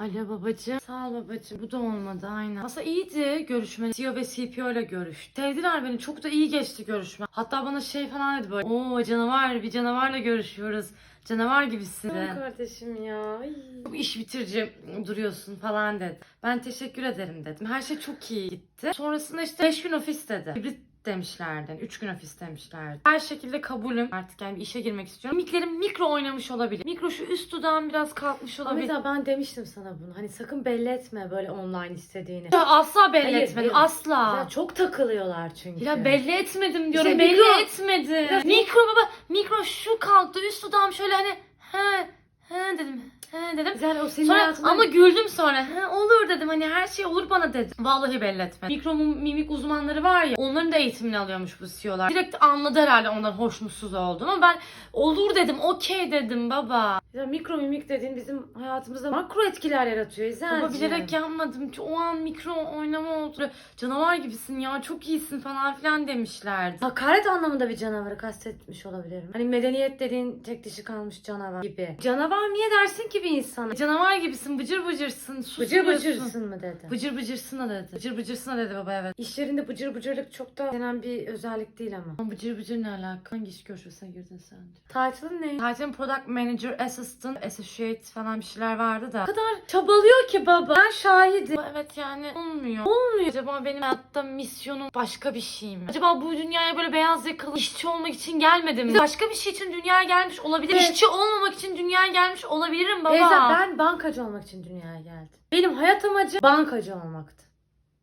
Alo babacığım. Sağ ol babacığım. Bu da olmadı aynen. Aslında iyiydi görüşme. CEO ve CPO ile görüş. Sevdiler beni. Çok da iyi geçti görüşme. Hatta bana şey falan dedi böyle. Oo canavar bir canavarla görüşüyoruz. Canavar gibisin. dedi. kardeşim ya. Ay. Çok iş bitirici duruyorsun falan dedi. Ben teşekkür ederim dedim. Her şey çok iyi gitti. Sonrasında işte 5 gün ofis dedi. Hibrit demişlerdi. 3 gün ofis demişlerdi. Her şekilde kabulüm. Artık yani bir işe girmek istiyorum. Mimiklerim mikro oynamış olabilir. Mikro şu üst dudağım biraz kalkmış olabilir. Abi ben demiştim sana bunu. Hani sakın belli etme böyle online istediğini. Ya asla belli Hayır, etmedim. hayır. Asla. Ya çok takılıyorlar çünkü. Ya belli etmedim diyorum. İşte belli mikro- etmedim. Biraz- mikro baba. Mikro şu kalktı. Üst dudağım şöyle hani he he dedim. He dedim. Güzel o senin Sonra hayatında... ama güldüm sonra. He, olur dedim hani her şey olur bana dedim. Vallahi belli etme. Mikro mimik uzmanları var ya onların da eğitimini alıyormuş bu CEO'lar. Direkt anladı herhalde ondan hoş mutsuz olduğumu. Ben olur dedim okey dedim baba. Ya mikro mimik dediğin bizim hayatımızda makro etkiler yaratıyor İzelciğim. Baba bilerek yapmadım. O an mikro oynama oldu. Canavar gibisin ya çok iyisin falan filan demişlerdi. Hakaret anlamında bir canavarı kastetmiş olabilirim. Hani medeniyet dediğin tek dişi kalmış canavar gibi. Canavar niye dersin ki bir insana? Canavar gibisin bıcır bıcırsın. Bıcır susmuyorsun. bıcırsın mı dedi. Bıcır bıcırsın da dedi. Bıcır bıcırsın da dedi baba evet. İş yerinde bıcır bıcırlık çok da denen bir özellik değil ama. Ama bıcır bıcır ne alaka? Hangi iş görüşmesine girdin sen? Title'ın ne? Zaten product manager, assistant, associate falan bir şeyler vardı da. O kadar çabalıyor ki baba. Ben şahidim. Ama Evet yani olmuyor. Olmuyor. Acaba benim hayatta misyonum başka bir şey mi? Acaba bu dünyaya böyle beyaz yakalı işçi olmak için gelmedim mi? Başka bir şey için dünyaya gelmiş olabilir. Evet. İşçi olmamak için dünyaya gelmiş olabilirim baba. Beyza ben bankacı olmak için dünyaya geldim. Benim hayat amacım bankacı olmaktı.